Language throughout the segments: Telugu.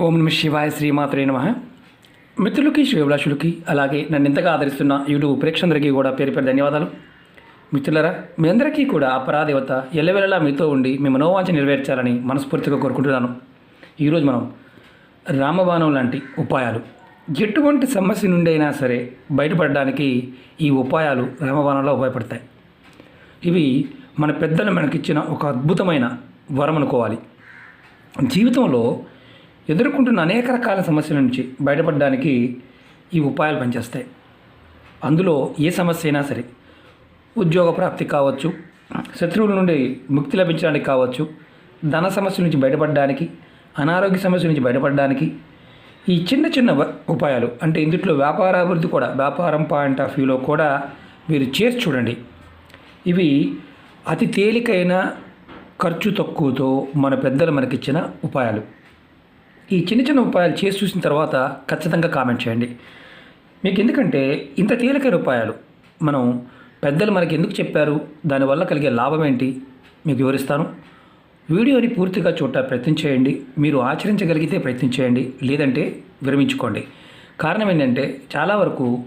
ఓం నమ శివాయ శ్రీమాత్రే నమ. మిత్రులకి శ్రీభిలాషులకి అలాగే నన్ను ఇంతగా ఆదరిస్తున్న యూట్యూబ్ ప్రేక్షకులందరికీ కూడా పేరు పేరు ధన్యవాదాలు. మిత్రులరా మీ అందరికీ కూడా ఆ పరాదేవత ఎల్లవెల్లలా మీతో ఉండి మీ మనోవాంఛ నెరవేర్చాలని మనస్ఫూర్తిగా కోరుకుంటున్నాను. ఈరోజు మనం రామబాణం లాంటి ఉపాయాలు. ఎటువంటి సమస్య నుండి అయినా సరే బయటపడడానికి ఈ ఉపాయాలు రామబాణంలో ఉపయోగపడతాయి. ఇవి మన పెద్దలు మనకిచ్చిన ఒక అద్భుతమైన వరం అనుకోవాలి. జీవితంలో ఎదుర్కొంటున్న అనేక రకాల సమస్యల నుంచి బయటపడడానికి ఈ ఉపాయాలు పనిచేస్తాయి. అందులో ఏ సమస్య అయినా సరే ఉద్యోగ ప్రాప్తి కావచ్చు శత్రువుల నుండి ముక్తి లభించడానికి కావచ్చు ధన సమస్య నుంచి బయటపడడానికి అనారోగ్య సమస్య నుంచి బయటపడడానికి ఈ చిన్న చిన్న ఉపాయాలు అంటే ఇందుట్లో వ్యాపార అభివృద్ధి కూడా వ్యాపారం పాయింట్ ఆఫ్ వ్యూలో కూడా మీరు చేసి చూడండి. ఇవి అతి తేలికైన ఖర్చు తక్కువతో మన పెద్దలు మనకిచ్చిన ఉపాయాలు. ఈ చిన్న చిన్న ఉపాయాలు చేసి చూసిన తర్వాత ఖచ్చితంగా కామెంట్ చేయండి. మీకు ఎందుకంటే ఇంత తేలికైన ఉపాయాలు? మనం పెద్దలు మనకి ఎందుకు చెప్పారు? దానివల్ల కలిగే లాభం ఏంటి? మీకు వివరిస్తాను. వీడియోని పూర్తిగా చూడటం ప్రయత్నం చేయండి. మీరు ఆచరించగలిగితే ప్రయత్నం చేయండి. లేదంటే విరమించుకోండి. కారణం ఏంటంటే చాలా వరకు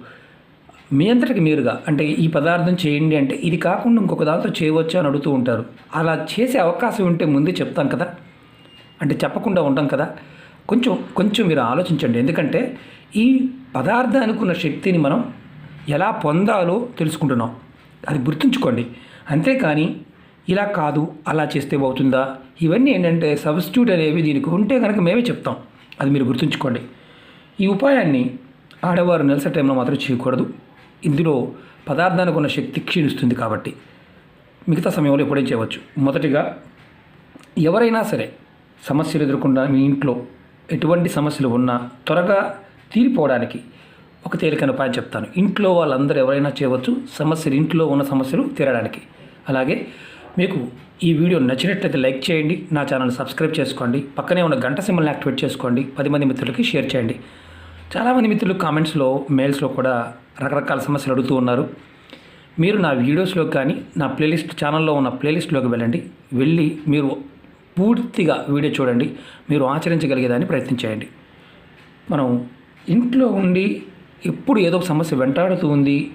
మీ అంతటికి మీరుగా అంటే ఈ పదార్థం చేయండి అంటే ఇది కాకుండా ఇంకొక దాంతో చేయవచ్చు అని అడుగుతూ ఉంటారు. అలా చేసే అవకాశం ఉంటే ముందే చెప్తాం కదా? అంటే చెప్పకుండా ఉంటాం కదా? కొంచెం కొంచెం మీరు ఆలోచించండి. ఎందుకంటే ఈ పదార్థానికి ఉన్న శక్తిని మనం ఎలా పొందాలో తెలుసుకుంటున్నాం. అది గుర్తుంచుకోండి. అంతేకాని ఇలా కాదు అలా చేస్తే అవుతుందా ఇవన్నీ ఏంటంటే సబ్స్టిట్యూట్ అనేవి దీనికి ఉంటే కనుక మేమే చెప్తాం. అది మీరు గుర్తుంచుకోండి. ఈ ఉపాయాన్ని ఆడవారు నెలస టైంలో మాత్రం చేయకూడదు. ఇందులో పదార్థానికి ఉన్న శక్తి క్షీణిస్తుంది కాబట్టి. మిగతా సమయంలో ఎప్పుడైనా చేయవచ్చు. మొదటిగా ఎవరైనా సరే సమస్యలు ఎదుర్కొన్న మీ ఇంట్లో. ఎటువంటి సమస్యలు ఉన్నా త్వరగా తీరిపోవడానికి ఒక తేలికైన ఉపాయం చెప్తాను. ఇంట్లో వాళ్ళందరూ ఎవరైనా చేయవచ్చు. సమస్యలు ఇంట్లో ఉన్న సమస్యలు తీరడానికి. అలాగే మీకు ఈ వీడియో నచ్చినట్లయితే లైక్ చేయండి. నా ఛానల్ సబ్స్క్రైబ్ చేసుకోండి. పక్కనే ఉన్న గంట సింబల్ని యాక్టివేట్ చేసుకోండి. పది మంది మిత్రులకి షేర్ చేయండి. చాలామంది మిత్రులు కామెంట్స్లో మెయిల్స్లో కూడా రకరకాల సమస్యలు అడుగుతూ ఉన్నారు. మీరు నా వీడియోస్లో కానీ నా ప్లేలిస్ట్ ఛానల్లో ఉన్న ప్లేలిస్ట్లోకి వెళ్ళండి. వెళ్ళి మీరు పూర్తిగా వీడియో చూడండి. మీరు ఆచరించగలిగేదాన్ని ప్రయత్నించేయండి. మనం ఇంట్లో ఉండి ఎప్పుడు ఏదో ఒక సమస్య వెంటాడుతూ ఉంది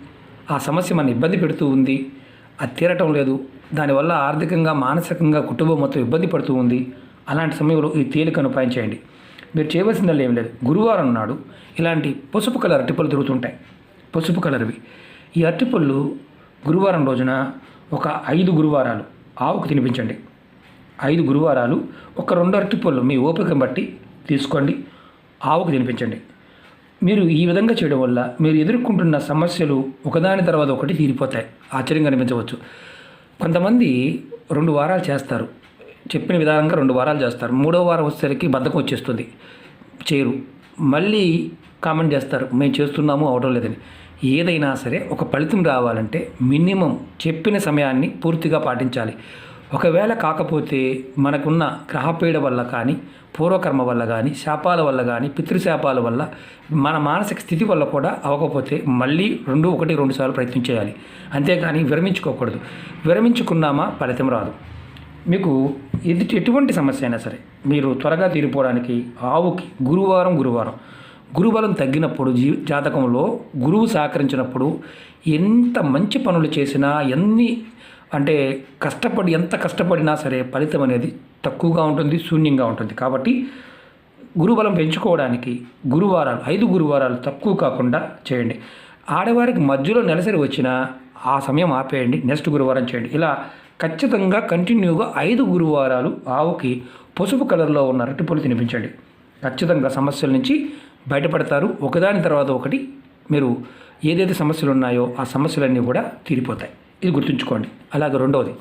ఆ సమస్య మన ఇబ్బంది పెడుతూ ఉంది అది తీరటం లేదు. దానివల్ల ఆర్థికంగా మానసికంగా కుటుంబం మొత్తం ఇబ్బంది పడుతూ ఉంది. అలాంటి సమయంలో ఈ తేలికను ఉపాయం చేయండి మీరు చేయవలసిందల్లా ఏం లేదు. గురువారం నాడు ఇలాంటి పసుపు కలర్ అరటిపళ్ళు తిరుగుతుంటాయి. పసుపు కలర్వి. ఈ అరటిపళ్ళు గురువారం రోజున ఒక ఐదు గురువారాలు ఆవుకు తినిపించండి. ఐదు గురువారాలు ఒక రెండు అరటిపళ్ళు మీ ఓపికను బట్టి తీసుకోండి ఆవుకు తినిపించండి. మీరు ఈ విధంగా చేయడం వల్ల మీరు ఎదుర్కొంటున్న సమస్యలు ఒకదాని తర్వాత ఒకటి తీరిపోతాయి. ఆశ్చర్యంగా అనిపించవచ్చు. కొంతమంది రెండు వారాలు చేస్తారు. చెప్పిన విధానంగా రెండు వారాలు చేస్తారు. మూడో వారం వచ్చేసరికి బద్ధకం వచ్చేస్తుంది. చేరు మళ్ళీ కామెంట్ చేస్తారు. మేము చేస్తున్నాము అవడం లేదని. ఏదైనా సరే ఒక ఫలితం రావాలంటే మినిమం చెప్పిన సమయాన్ని పూర్తిగా పాటించాలి. ఒకవేళ కాకపోతే మనకున్న గ్రహపీడ వల్ల కానీ పూర్వకర్మ వల్ల కానీ శాపాల వల్ల కానీ పితృశాపాల వల్ల మన మానసిక స్థితి వల్ల కూడా అవ్వకపోతే మళ్ళీ రెండు ఒకటి రెండు సార్లు ప్రయత్నం చేయాలి. అంతేగాని విరమించుకోకూడదు. విరమించుకున్నామా ఫలితం రాదు. మీకు ఇది ఎటువంటి సమస్య అయినా సరే మీరు త్వరగా తీరిపోవడానికి ఆవుకి గురువారం గురువారం గురుబలం తగ్గినప్పుడు జీ జాతకంలో గురువు సహకరించినప్పుడు ఎంత మంచి పనులు చేసినా ఎన్ని అంటే కష్టపడి ఎంత కష్టపడినా సరే ఫలితం అనేది తక్కువగా ఉంటుంది శూన్యంగా ఉంటుంది. కాబట్టి గురుబలం పెంచుకోవడానికి గురువారాలు ఐదు గురువారాలు తక్కువ కాకుండా చేయండి. ఆడవారికి మధ్యలో నెలసరి వచ్చినా ఆ సమయం ఆపేయండి నెక్స్ట్ గురువారం చేయండి. ఇలా ఖచ్చితంగా కంటిన్యూగా ఐదు గురువారాలు ఆవుకి పసుపు కలర్లో ఉన్న అరటిపళ్ళు తినిపించండి. ఖచ్చితంగా సమస్యల నుంచి బయటపడతారు. ఒకదాని తర్వాత ఒకటి మీరు ఏదైతే సమస్యలు ఉన్నాయో ఆ సమస్యలన్నీ కూడా తీరిపోతాయి. ఇది గుర్తుంచుకోండి. అలాగే రెండవది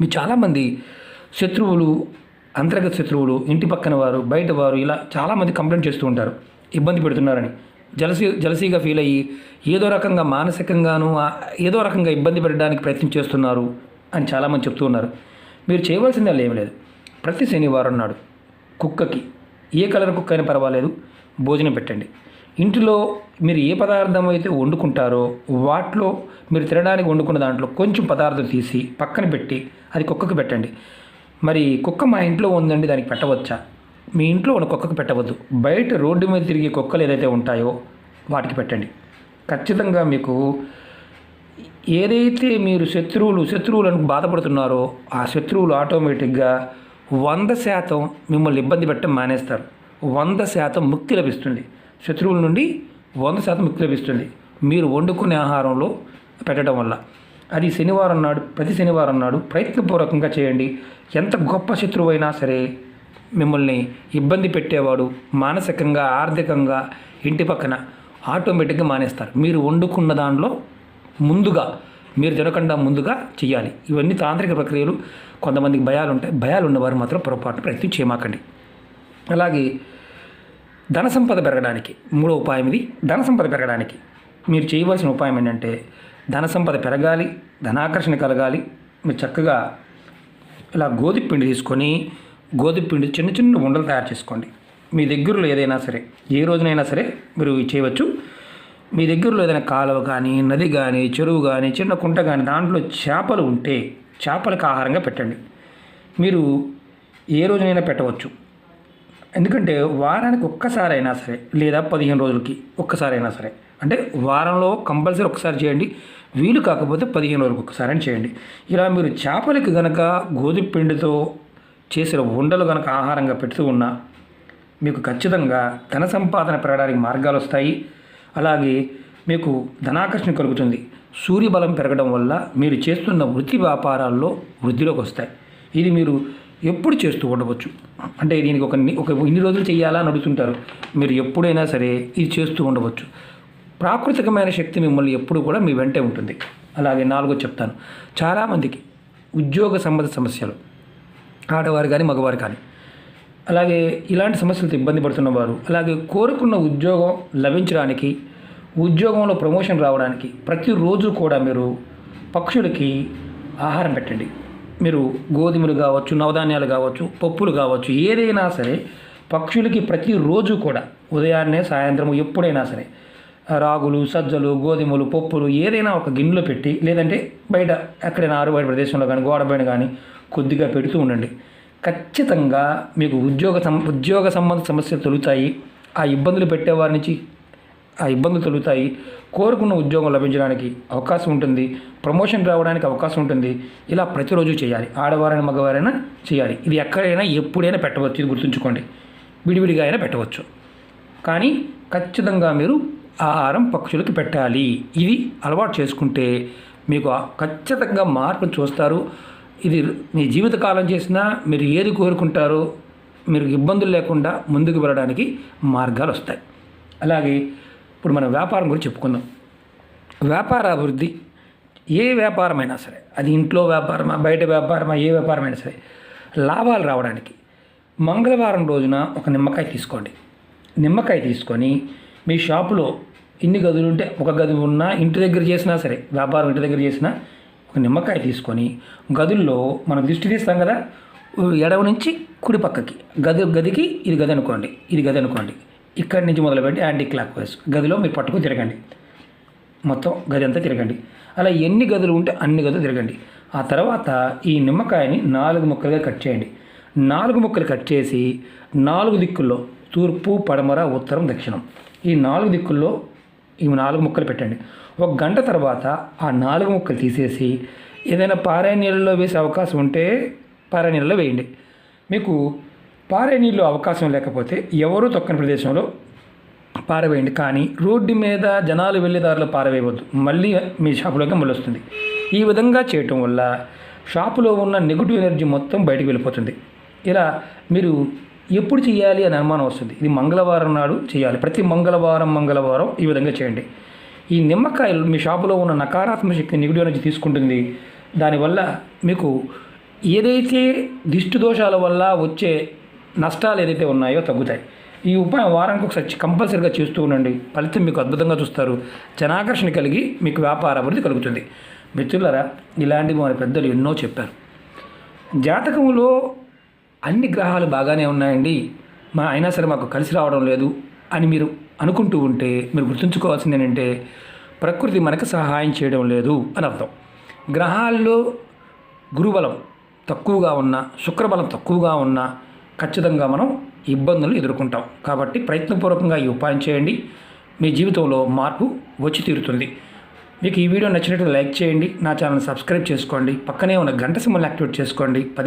మీ చాలామంది శత్రువులు అంతర్గత శత్రువులు ఇంటి పక్కన వారు బయట వారు ఇలా చాలామంది కంప్లైంట్ చేస్తూ ఉంటారు. ఇబ్బంది పెడుతున్నారని. జలసీ జలసీగా ఫీల్ అయ్యి ఏదో రకంగా మానసికంగాను ఏదో రకంగా ఇబ్బంది పెట్టడానికి ప్రయత్నం చేస్తున్నారు అని చాలామంది చెప్తూ ఉన్నారు. మీరు చేయవలసింది అలా ఏమీ లేదు. ప్రతి శనివారం నాడు కుక్కకి ఏ కలర్ కుక్క అయినా పర్వాలేదు భోజనం పెట్టండి. ఇంటిలో మీరు ఏ పదార్థం అయితే వండుకుంటారో వాటిలో మీరు తినడానికి వండుకున్న దాంట్లో కొంచెం పదార్థం తీసి పక్కన పెట్టి అది కుక్కకు పెట్టండి. మరి కుక్క మా ఇంట్లో ఉందండి దానికి పెట్టవచ్చా? మీ ఇంట్లో ఉన్న కుక్కకు పెట్టవద్దు. బయట రోడ్డు మీద తిరిగే కుక్కలు ఏదైతే ఉంటాయో వాటికి పెట్టండి. ఖచ్చితంగా మీకు ఏదైతే మీరు శత్రువులు శత్రువులను బాధపడుతున్నారో ఆ శత్రువులు ఆటోమేటిక్గా వంద శాతం మిమ్మల్ని ఇబ్బంది పెట్టడం మానేస్తారు. వంద శాతం ముక్తి లభిస్తుంది. శత్రువుల నుండి వంద శాతం ముక్తి లభిస్తుంది. మీరు వండుకునే ఆహారంలో పెట్టడం వల్ల. అది శనివారం నాడు ప్రతి శనివారం నాడు ప్రయత్నపూర్వకంగా చేయండి. ఎంత గొప్ప శత్రువు అయినా సరే మిమ్మల్ని ఇబ్బంది పెట్టేవాడు మానసికంగా ఆర్థికంగా ఇంటి పక్కన ఆటోమేటిక్గా మానేస్తారు. మీరు వండుకున్న దానిలో ముందుగా మీరు తినకుండా ముందుగా చేయాలి ఇవన్నీ తాంత్రిక ప్రక్రియలు. కొంతమందికి భయాలు ఉంటాయి భయాలు ఉన్నవారు మాత్రం పొరపాటు ప్రయత్నం చేయమాకండి. అలాగే ధన సంపద పెరగడానికి మూడో ఉపాయం ఇది ధన సంపద పెరగడానికి. మీరు చేయవలసిన ఉపాయం ఏంటంటే ధన సంపద పెరగాలి ధనాకర్షణ కలగాలి. మీరు చక్కగా ఇలా గోధుమ పిండి తీసుకొని గోధుమ పిండి చిన్న చిన్న ఉండలు తయారు చేసుకోండి. మీ దగ్గరలో ఏదైనా సరే ఏ రోజునైనా సరే మీరు చేయవచ్చు. మీ దగ్గరలో ఏదైనా కాలువ కానీ నది కానీ చెరువు కానీ చిన్న కుంట కానీ దాంట్లో చేపలు ఉంటే చేపలకు ఆహారంగా పెట్టండి. మీరు ఏ రోజునైనా పెట్టవచ్చు. ఎందుకంటే వారానికి ఒక్కసారైనా సరే లేదా పదిహేను రోజులకి ఒక్కసారైనా సరే అంటే వారంలో కంపల్సరీ ఒకసారి చేయండి. వీలు కాకపోతే పదిహేను రోజులకు ఒకసారి అని చేయండి. ఇలా మీరు చేపలకి గనక గోధుమ పిండితో చేసిన ఉండలు గనక ఆహారంగా పెడుతూ ఉన్నా మీకు ఖచ్చితంగా ధన సంపాదన పెరగడానికి మార్గాలు వస్తాయి. అలాగే మీకు ధనాకర్షణ కలుగుతుంది. సూర్యబలం పెరగడం వల్ల మీరు చేస్తున్న వృత్తి వ్యాపారాల్లో వృద్ధిలోకి వస్తాయి. ఇది మీరు ఎప్పుడు చేస్తూ ఉండవచ్చు. అంటే దీనికి ఒక ఒక ఇన్ని రోజులు చేయాలా అని అడుగుతుంటారు. మీరు ఎప్పుడైనా సరే ఇది చేస్తూ ఉండవచ్చు. ప్రాకృతికమైన శక్తి మిమ్మల్ని ఎప్పుడు కూడా మీ వెంటే ఉంటుంది. అలాగే నాలుగో చెప్తాను. చాలామందికి ఉద్యోగ సంబంధ సమస్యలు. ఆడవారు కానీ మగవారు కానీ. అలాగే ఇలాంటి సమస్యలతో ఇబ్బంది పడుతున్న వారు అలాగే కోరుకున్న ఉద్యోగం లభించడానికి ఉద్యోగంలో ప్రమోషన్ రావడానికి ప్రతిరోజు కూడా మీరు పక్షులకి ఆహారం పెట్టండి. మీరు గోధుమలు కావచ్చు నవధాన్యాలు కావచ్చు పప్పులు కావచ్చు ఏదైనా సరే పక్షులకి ప్రతిరోజు కూడా ఉదయాన్నే సాయంత్రం ఎప్పుడైనా సరే రాగులు సజ్జలు గోధుమలు పప్పులు ఏదైనా ఒక గిన్నెలో పెట్టి లేదంటే బయట ఎక్కడైనా ఆరుబయట ప్రదేశంలో కానీ గోడ పైన కానీ కొద్దిగా పెడుతూ ఉండండి. ఖచ్చితంగా మీకు ఉద్యోగ సం ఉద్యోగ సంబంధ సమస్యలు తొలుగుతాయి ఆ ఇబ్బందులు పెట్టేవారి నుంచి ఆ ఇబ్బందులు తొలుగుతాయి కోరుకున్న ఉద్యోగం లభించడానికి అవకాశం ఉంటుంది. ప్రమోషన్ రావడానికి అవకాశం ఉంటుంది. ఇలా ప్రతిరోజు చేయాలి. ఆడవారైనా మగవారైనా చేయాలి. ఇది ఎక్కడైనా ఎప్పుడైనా పెట్టవచ్చు. ఇది గుర్తుంచుకోండి. విడివిడిగా అయినా పెట్టవచ్చు. కానీ ఖచ్చితంగా మీరు ఆహారం పక్షులకు పెట్టాలి. ఇది అలవాటు చేసుకుంటే మీకు ఖచ్చితంగా మార్పులు చూస్తారు. ఇది మీ జీవితకాలం చేసినా మీరు ఏది కోరుకుంటారో మీరు ఇబ్బందులు లేకుండా ముందుకు వెళ్ళడానికి మార్గాలు వస్తాయి. అలాగే ఇప్పుడు మనం వ్యాపారం గురించి చెప్పుకుందాం. వ్యాపార అభివృద్ధి ఏ వ్యాపారమైనా సరే అది ఇంట్లో వ్యాపారమా బయట వ్యాపారమా ఏ వ్యాపారమైనా సరే లాభాలు రావడానికి మంగళవారం రోజున ఒక నిమ్మకాయ తీసుకోండి. నిమ్మకాయ తీసుకొని మీ షాపులో ఎన్ని గదులు ఉంటే ఒక గది ఉన్నా ఇంటి దగ్గర చేసినా సరే వ్యాపారం ఇంటి దగ్గర చేసినా నిమ్మకాయ తీసుకొని గదుల్లో మనం దిష్టి తీస్తాం కదా ఎడవ నుంచి కుడి పక్కకి. గది గదికి ఇది గది అనుకోండి ఇది గది అనుకోండి. ఇక్కడి నుంచి మొదలుపెట్టి యాంటీ క్లాక్ వైజ్ గదిలో మీరు పట్టుకుని తిరగండి. మొత్తం గది అంతా తిరగండి. అలా ఎన్ని గదులు ఉంటే అన్ని గదులు తిరగండి. ఆ తర్వాత ఈ నిమ్మకాయని నాలుగు ముక్కలుగా కట్ చేయండి. నాలుగు ముక్కలు కట్ చేసి నాలుగు దిక్కుల్లో తూర్పు పడమర ఉత్తరం దక్షిణం. ఈ నాలుగు దిక్కుల్లో ఈ నాలుగు ముక్కలు పెట్టండి. ఒక గంట తర్వాత ఆ నాలుగు ముక్కలు తీసేసి ఏదైనా పారే నీళ్ళలో వేసే అవకాశం ఉంటే పారే నీళ్ళలో వేయండి. మీకు పారే నీళ్ళు అవకాశం లేకపోతే ఎవరూ తొక్కని ప్రదేశంలో పారవేయండి కానీ రోడ్డు మీద జనాలు వెళ్ళే దారిలో పారవేయవద్దు మళ్ళీ మీ షాపులోకి మళ్ళీ వస్తుంది. ఈ విధంగా చేయటం వల్ల షాపులో ఉన్న నెగిటివ్ ఎనర్జీ మొత్తం బయటకు వెళ్ళిపోతుంది. ఇలా మీరు ఎప్పుడు చేయాలి అని అనుమానం వస్తుంది. ఇది మంగళవారం నాడు చేయాలి. ప్రతి మంగళవారం మంగళవారం ఈ విధంగా చేయండి. ఈ నిమ్మకాయలు మీ షాపులో ఉన్న నకారాత్మక శక్తి నెగిటివ్ ఎనర్జీ తీసుకుంటుంది. దానివల్ల మీకు ఏదైతే దిష్టి దోషాల వల్ల వచ్చే నష్టాలు ఏదైతే ఉన్నాయో తగ్గుతాయి. ఈ ఉపాయం వారానికి ఒకసారి కంపల్సరీగా చేస్తూ ఉండండి. ఫలితం మీకు అద్భుతంగా చూస్తారు. జనాకర్షణ కలిగి మీకు వ్యాపార అభివృద్ధి కలుగుతుంది. మిత్రులరా ఇలాంటివి మన పెద్దలు ఎన్నో చెప్పారు. జాతకంలో అన్ని గ్రహాలు బాగానే ఉన్నాయండి. మా అయినా సరే మాకు కలిసి రావడం లేదు. అని మీరు అనుకుంటూ ఉంటే మీరు గుర్తుంచుకోవాల్సింది ఏంటంటే ప్రకృతి మనకు సహాయం చేయడం లేదు అని అర్థం. గ్రహాల్లో గురుబలం తక్కువగా ఉన్న శుక్రబలం తక్కువగా ఉన్న ఖచ్చితంగా మనం ఇబ్బందులు ఎదుర్కొంటాం. కాబట్టి ప్రయత్నపూర్వకంగా ఈ ఉపాయం చేయండి. మీ జీవితంలో మార్పు వచ్చి తీరుతుంది. మీకు ఈ వీడియో నచ్చినట్టు లైక్ చేయండి. నా ఛానల్ సబ్స్క్రైబ్ చేసుకోండి. పక్కనే ఉన్న గంట సింబల్ యాక్టివేట్ చేసుకోండి. పది